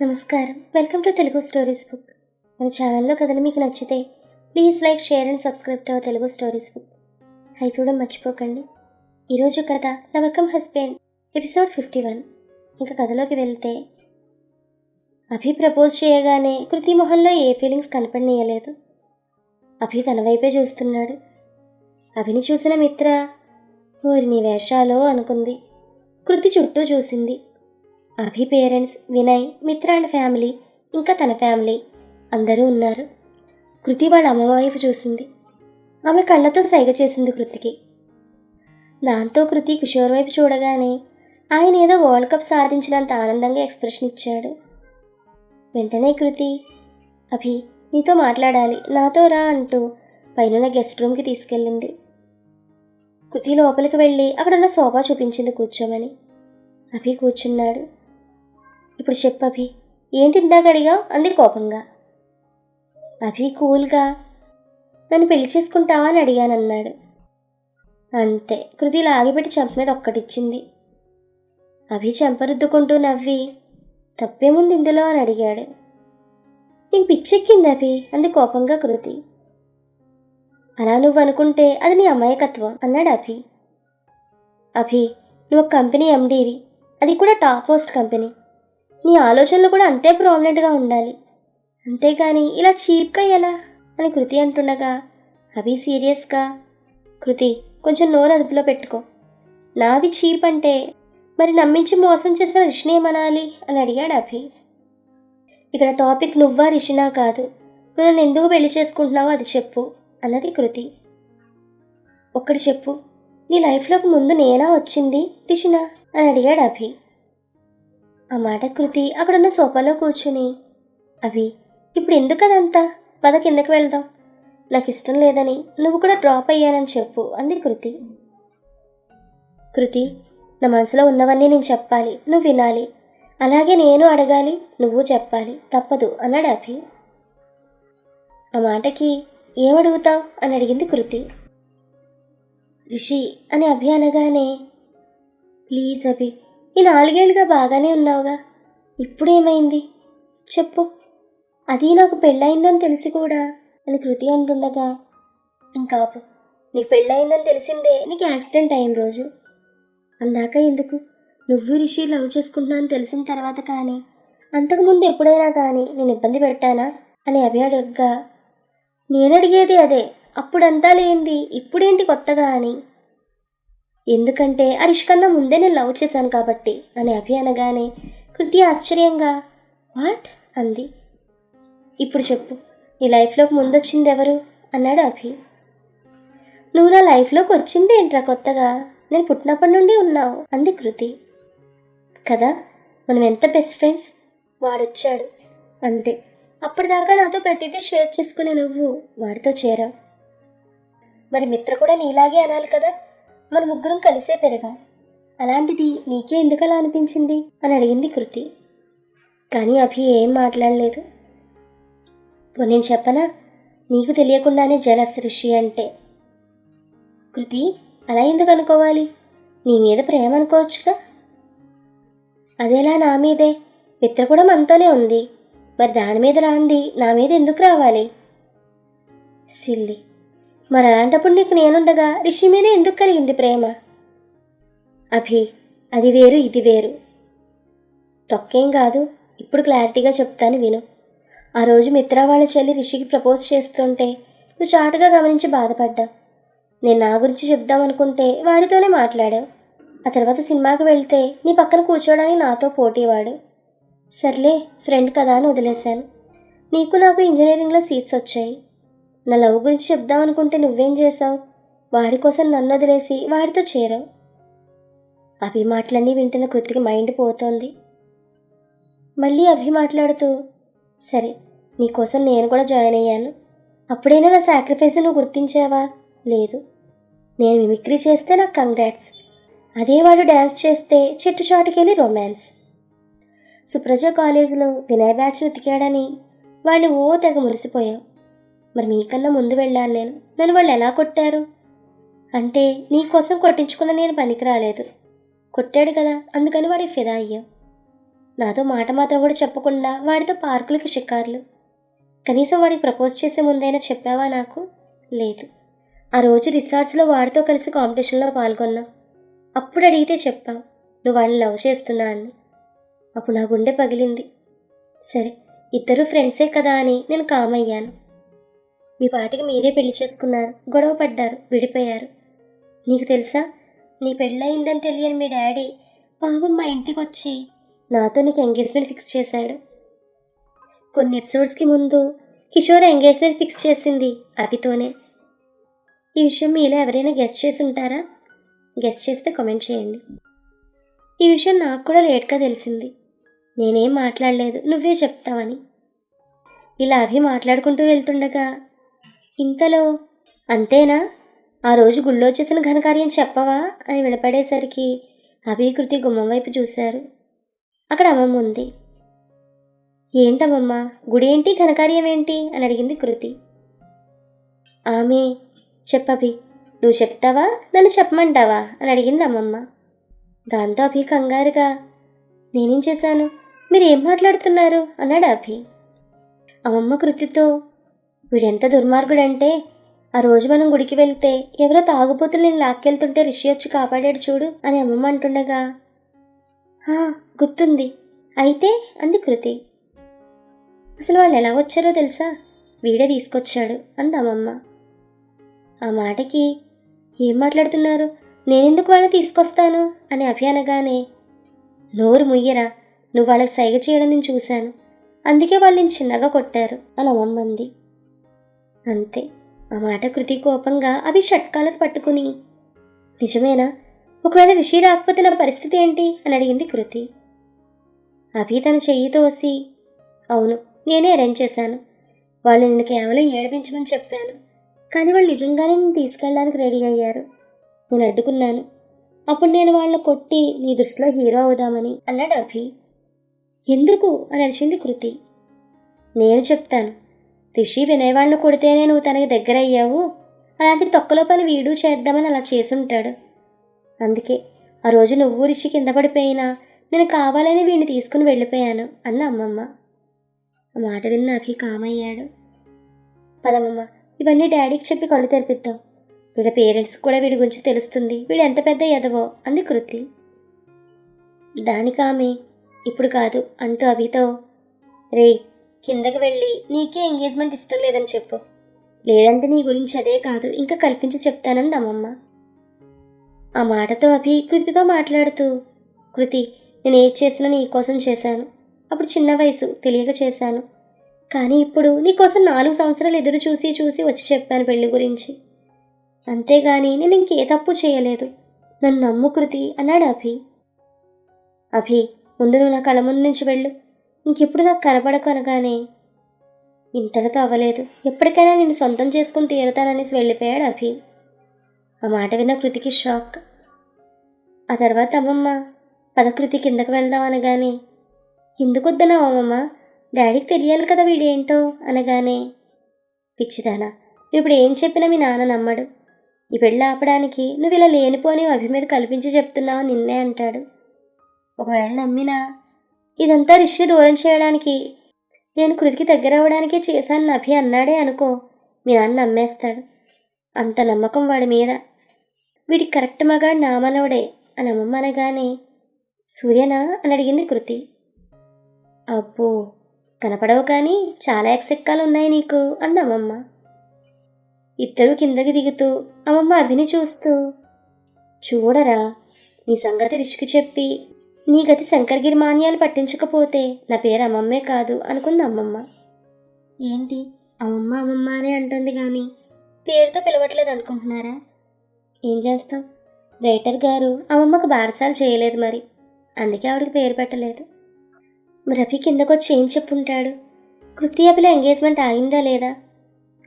నమస్కారం. Welcome to Telugu stories book మన ఛానల్లో కథలు మీకు నచ్చితే please like share and subscribe to our Telugu stories book అయిపోవడం మర్చిపోకండి. ఈరోజు కథ lover cum husband episode fifty one ఇంకా కథలోకి వెళ్తే అభి ప్రపోజ్ చేయగానే కృతి మొహంలో ఏ ఫీలింగ్స్ కనపడనీయలేదు. అభి తన వైపే చూస్తున్నాడు. అభిని చూసిన మిత్ర ఓరి నీ వేషాలో అనుకుంది. కృతి చుట్టూ చూసింది. Abhi parents Vinay Mitra and family ఇంకా తన ఫ్యామిలీ అందరూ ఉన్నారు. కృతి వాళ్ళ అమ్మ వైపు చూసింది. ఆమె కళ్ళతో సైగ చేసింది కృతికి. దాంతో కృతి కిషోర్ వైపు చూడగానే ఆయన ఏదో వరల్డ్ కప్ సాధించినంత ఆనందంగా ఎక్స్ప్రెషన్ ఇచ్చాడు. వెంటనే కృతి అభి నీతో మాట్లాడాలి. నాతో రా అంటూ పైన గెస్ట్ రూమ్కి తీసుకెళ్ళింది. కృతి లోపలికి వెళ్ళి అక్కడున్న సోఫా చూపించింది కూర్చోమని. అభి కూర్చున్నాడు. ఇప్పుడు చెప్పు అభి. ఏంటి ఇందాక అడిగావు? అంది కోపంగా. అభి కూల్గా నన్ను పెళ్ళి చేసుకుంటావా అని అడిగానన్నాడు. అంతే కృతి లాగిపెట్టి చెంప మీద ఒక్కటిచ్చింది. అభి చెంపరుద్దుకుంటూ నవ్వి తప్పేముంది ఇందులో అని అడిగాడు. నీకు పిచ్చెక్కింది అభి అంది కోపంగా కృతి. అలా నువ్వు అనుకుంటే అది నీ అమాయకత్వం అన్నాడు అభి. అభి నువ్వు ఒక కంపెనీ ఎండీవి అది కూడా టాప్ పోస్ట్ కంపెనీ. నీ ఆలోచనలు కూడా అంతే ప్రామినెంట్గా ఉండాలి. అంతేకాని ఇలా చీప్గా ఎలా? అని కృతి అంటుండగా అవి సీరియస్గా. కృతి కొంచెం నోరు అదుపులో పెట్టుకో. నావి చీప్ అంటే మరి నమ్మించి మోసం చేసిన రిషిని ఏమనాలి? అని అడిగాడు అభి. ఇక్కడ టాపిక్ నువ్వా రిషినా కాదు. నువ్వు నన్ను ఎందుకు పెళ్ళి చేసుకుంటున్నావో అది చెప్పు అన్నది కృతి. ఒక్కటి చెప్పు నీ లైఫ్లోకి ముందు నేనా వచ్చింది రిషినా? అని అడిగాడు అభి. ఆ మాట కృతి అక్కడున్న సోఫాలో కూర్చుని అవి ఇప్పుడు ఎందుకు అదంతా? పద కిందకి వెళ్దాం. నాకు ఇష్టం లేదని నువ్వు కూడా డ్రాప్ అయ్యానని చెప్పు అంది కృతి. కృతి నా మనసులో ఉన్నవన్నీ నేను చెప్పాలి. నువ్వు వినాలి. అలాగే నేను అడగాలి నువ్వు చెప్పాలి. తప్పదు అన్నాడు అభి. ఆ మాటకి ఏమడుగుతావు? అని అడిగింది కృతి. రిషి అని అభి అనగానే ప్లీజ్ అభి ఈ నాలుగేళ్ళుగా బాగానే ఉన్నావుగా. ఇప్పుడేమైంది? చెప్పు. అది నాకు పెళ్ళయిందని తెలిసి కూడా అని కృతి అంటుండగా ఇంకాపు నీకు పెళ్ళయిందని తెలిసిందే నీకు యాక్సిడెంట్ అయిన రోజు. అందాక ఎందుకు? నువ్వు రిషి లవ్ చేసుకుంటున్నాను తెలిసిన తర్వాత కానీ అంతకుముందు ఎప్పుడైనా కానీ నేను ఇబ్బంది పెట్టానా? అని అభి అడగ్గా నేను అడిగేది అదే. అప్పుడంతా లేనిది ఇప్పుడేంటి కొత్తగా అని. ఎందుకంటే హరీష్ కన్నా ముందే నేను లవ్ చేశాను కాబట్టి అని అభి అనగానే కృతి ఆశ్చర్యంగా వాట్? అంది. ఇప్పుడు చెప్పు నీ లైఫ్లోకి ముందొచ్చింది ఎవరు? అన్నాడు అభి. నువ్వు నా లైఫ్లోకి వచ్చింది ఏంట్రా కొత్తగా? నేను పుట్టినప్పటి నుండి ఉన్నావు అంది కృతి. కదా మనం ఎంత బెస్ట్ ఫ్రెండ్స్ వాడొచ్చాడు. అంతే అప్పటిదాకా నాతో ప్రతిదీ షేర్ చేసుకునే నువ్వు వాడితో చేరావు. మరి మిత్ర కూడా నీలాగే అనాలి కదా? మన ముగ్గురం కలిసే పెరగాం. అలాంటిది నీకే ఎందుకు అలా అనిపించింది? అని అడిగింది కృతి. కానీ అభి ఏం మాట్లాడలేదు. నేను చెప్పనా? నీకు తెలియకుండానే జలస్ ఋషి అంటే. కృతి అలా ఎందుకు అనుకోవాలి? నీ మీద ప్రేమ అనుకోవచ్చుగా? అదేలా నా మీదే. మిత్ర కూడా మనతోనే ఉంది. మరి దాని మీద రాంది నా మీద ఎందుకు రావాలి? సిల్లి మరి అలాంటప్పుడు నీకు నేనుండగా రిషి మీద ఎందుకు కలిగింది ప్రేమ? అభి అది వేరు ఇది వేరు. తొక్కేం కాదు ఇప్పుడు క్లారిటీగా చెప్తాను విను. ఆ రోజు మిత్ర వాళ్ళ చెల్లి రిషికి ప్రపోజ్ చేస్తుంటే నువ్వు చాటుగా గమనించి బాధపడ్డా. నేను నా గురించి చెప్దామనుకుంటే వాడితోనే మాట్లాడావు ఆ తర్వాత సినిమాకి వెళ్తే నీ పక్కన కూర్చోడానికి నాతో పోటీవాడు. సర్లే ఫ్రెండ్ కదా అని వదిలేశాను. నీకు నాకు ఇంజనీరింగ్లో సీట్స్ వచ్చాయి. నా లవ్ గురించి చెప్దామనుకుంటే నువ్వేం చేసావు వాడి కోసం నన్ను వదిలేసి వాడితో చేరావు. అభి మాటలన్నీ వింటున్న కృతికి మైండ్ పోతోంది. మళ్ళీ అభి మాట్లాడుతూ సరే నీకోసం నేను కూడా జాయిన్ అయ్యాను. అప్పుడైనా నా సాక్రిఫైస్ నువ్వు గుర్తించావా? లేదు. నేను మిమిక్రీ చేస్తే నాకు కంగ్రాట్స్ అదే వాడు డ్యాన్స్ చేస్తే చెట్టు చాటుకెళ్ళి రొమాన్స్ సుప్రజ కాలేజీలో వినయ్ బ్యాచ్ ఉతికాడని వాడిని ఓ తెగ మురిసిపోయావు మరి మీకన్నా ముందు వెళ్ళాను నేను. నన్ను వాళ్ళు ఎలా కొట్టారు? అంటే నీకోసం కొట్టించుకున్న నేను పనికి రాలేదు కొట్టాడు కదా అందుకని వాడికి ఫిదా అయ్యావు నాతో మాట మాత్రం కూడా చెప్పకుండా వాడితో పార్కులకి షికార్లు. కనీసం వాడికి ప్రపోజ్ చేసే ముందైనా చెప్పావా నాకు? లేదు. ఆ రోజు రిసార్ట్స్లో వాడితో కలిసి కాంపిటీషన్లో పాల్గొన్నావు అప్పుడు అడిగితే చెప్పావు నువ్వు వాడిని లవ్ చేస్తున్నా అని. అప్పుడు నా గుండె పగిలింది. సరే ఇద్దరు ఫ్రెండ్సే కదా అని నేను కామయ్యాను మీ పాటికి మీరే పెళ్ళి చేసుకున్నారు. గొడవ పడ్డారు. విడిపోయారు. నీకు తెలుసా? నీ పెళ్ళయిందని తెలియని మీ డాడీ పాపం మా ఇంటికి వచ్చి నాతో నీకు ఎంగేజ్మెంట్ ఫిక్స్ చేశాడు. కొన్ని ఎపిసోడ్స్కి ముందు కిషోర్ ఎంగేజ్మెంట్ ఫిక్స్ చేసింది అభితోనే. ఈ విషయం మీలో ఎవరైనా గెస్ట్ చేసి ఉంటారా? గెస్ట్ చేస్తే కామెంట్ చేయండి. ఈ విషయం నాకు కూడా లేట్గా తెలిసింది. నేనేం మాట్లాడలేదు. నువ్వే చెప్తావని. ఇలా అభి మాట్లాడుకుంటూ వెళ్తుండగా ఇంతలో అంతేనా? ఆ రోజు గుళ్ళో చేసిన ఘనకార్యం చెప్పవా? అని వినపడేసరికి అభికృతి గుమ్మం వైపు చూశారు. అక్కడ అమ్మమ్మ ఉంది. ఏంటమ్మమ్మ? గుడి ఏంటి ఘనకార్యం ఏంటి? అని అడిగింది కృతి. ఆమె చెప్పబి నువ్వు చెప్తావా? నన్ను చెప్పమంటావా? అని అడిగింది అమ్మమ్మ. దాంతో అభి కంగారుగా నేనేం చేశాను? మీరు ఏం మాట్లాడుతున్నారు? అన్నాడు అభి. అమ్మమ్మ కృతితో వీడెంత దుర్మార్గుడంటే ఆ రోజు మనం గుడికి వెళ్తే ఎవరో తాగుబోతులు నేను లాక్కెళ్తుంటే రిషి వచ్చి కాపాడాడు చూడు అని అమ్మమ్మ అంటుండగా "హా, గుర్తుంది. అయితే అంది కృతి. అసలు వాళ్ళు ఎలా వచ్చారో తెలుసా? వీడే తీసుకొచ్చాడు అంది అమ్మమ్మ. ఆ మాటకి ఏం మాట్లాడుతున్నారు? నేనెందుకు వాళ్ళని తీసుకొస్తాను? అని అభి అనగానే నోరు ముయ్యరా. నువ్వు వాళ్ళకి సైగ చేయడం నేను చూశాను. అందుకే వాళ్ళు నేను చిన్నగా కొట్టారు అని అమ్మమ్మ అంది. అంతే. ఆ మాట కృతి కోపంగా అవి షట్ పట్టుకుని నిజమేనా? ఒకవేళ రిషి రాకపోతే నా పరిస్థితి ఏంటి? అని అడిగింది కృతి. అభి తన చెయ్యి తోసి అవును నేనే అరేంజ్ చేశాను. వాళ్ళు నిన్ను కేవలం ఏడిపించమని చెప్పాను కానీ వాళ్ళు నిజంగానే నేను తీసుకెళ్ళడానికి రెడీ అయ్యారు. నేను అడ్డుకున్నాను. అప్పుడు నేను వాళ్ళ కొట్టి నీ దృష్టిలో హీరో అవుదామని అన్నాడు అభి. ఎందుకు? అని అరిచింది కృతి. నేను చెప్తాను. రిషి వినయ్ కొడితేనే నువ్వు తనకి దగ్గర అయ్యావు అలాంటి తొక్కలో పని వీడు చేద్దామని అలా చేసుంటాడు. అందుకే ఆ రోజు నువ్వు రిషి కింద పడిపోయినా నేను కావాలని వీడిని తీసుకుని వెళ్ళిపోయాను అన్న అమ్మమ్మ. ఆ మాట విన్న అభి కామయ్యాడు. పదమ్మమ్మ ఇవన్నీ డాడీకి చెప్పి కళ్ళు తెరిపిద్దాం. వీళ్ళ పేరెంట్స్కి కూడా వీడి గురించి తెలుస్తుంది. వీడు ఎంత పెద్ద ఎదవో అంది కృతి. దానికి ఆమె ఇప్పుడు కాదు అంటూ అభితో రే కిందకి వెళ్ళి నీకే ఎంగేజ్మెంట్ ఇష్టం లేదని చెప్పు. లేదంటే నీ గురించి అదే కాదు ఇంకా కల్పించి చెప్తానంది అమ్మమ్మ ఆ మాటతో అభి కృతితో మాట్లాడుతూ కృతి నేను ఏది చేసినా నీ కోసం చేశాను. అప్పుడు చిన్న వయసు తెలియక చేశాను. కానీ ఇప్పుడు నీకోసం నాలుగు సంవత్సరాలు ఎదురు చూసి చూసి వచ్చి చెప్పాను పెళ్ళి గురించి. అంతేగాని నేను ఇంకే తప్పు చేయలేదు. నన్ను నమ్ము కృతి అన్నాడు అభి. అభి ముందు నువ్వు నా కళ్ళ ముందు నుంచి వెళ్ళు. ఇంకెప్పుడు నాకు కనబడకనగానే ఇంతటితో అవ్వలేదు. ఎప్పటికైనా నేను సొంతం చేసుకుని తీరతాననేసి వెళ్ళిపోయాడు అభి. ఆ మాట విన్న కృతికి షాక్. ఆ తర్వాత అమ్మమ్మ పదకృతి కిందకు వెళ్దాం అనగానే ఎందుకు వద్దనా అమ్మమ్మ? డాడీకి తెలియాలి కదా వీడేంటో అనగానే పిచ్చిదానా నువ్వు ఇప్పుడు ఏం చెప్పినా మీ నాన్న నమ్మడు. ఈ పెళ్ళి ఆపడానికి నువ్వు ఇలా లేనిపోని అభి మీద కల్పించి చెప్తున్నావు నిన్నే అంటాడు. ఒకవేళ నమ్మినా ఇదంతా రిషి దూరం చేయడానికి. నేను కృతికి దగ్గరవ్వడానికే చేశాను అభి అన్నాడే అనుకో మీ నాన్న నమ్మేస్తాడు. అంత నమ్మకం వాడి మీద. వీడి కరెక్ట్ మగాడు నా మనవడే అని అమ్మమ్మ అనగానే సూర్యనా అని అడిగింది కృతి. అబ్బో కనపడవు కానీ చాలా ఎక్సెక్కాలు ఉన్నాయి నీకు అంది అమ్మమ్మ. ఇద్దరు కిందకి దిగుతూ అమ్మమ్మ అభిని చూస్తూ చూడరా నీ సంగతి రిషికి చెప్పి నీ గతి శంకర్గిరి మాన్యాలు పట్టించకపోతే నా పేరు అమ్మమ్మే కాదు అనుకుంది అమ్మమ్మ. ఏంటి? అమ్మమ్మ అమ్మమ్మ అనే అంటుంది కానీ పేరుతో పిలవట్లేదు అనుకుంటున్నారా? ఏం చేస్తాం? రైటర్ గారు అమ్మమ్మకు బారసాలు చేయలేదు మరి. అందుకే ఆవిడకి పేరు పెట్టలేదు. రఫీ కిందకొచ్చి ఏం చెప్పుంటాడు? కృతి అభిలో ఎంగేజ్మెంట్ ఆగిందా లేదా?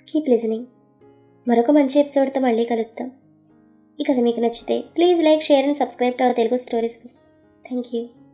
కీప్ లిజనింగ్ మరొక మంచి ఎపిసోడ్తో మళ్ళీ కలుద్దాం. ఈ కథ మీకు నచ్చితే please like share and subscribe to our Telugu stories. Thank you.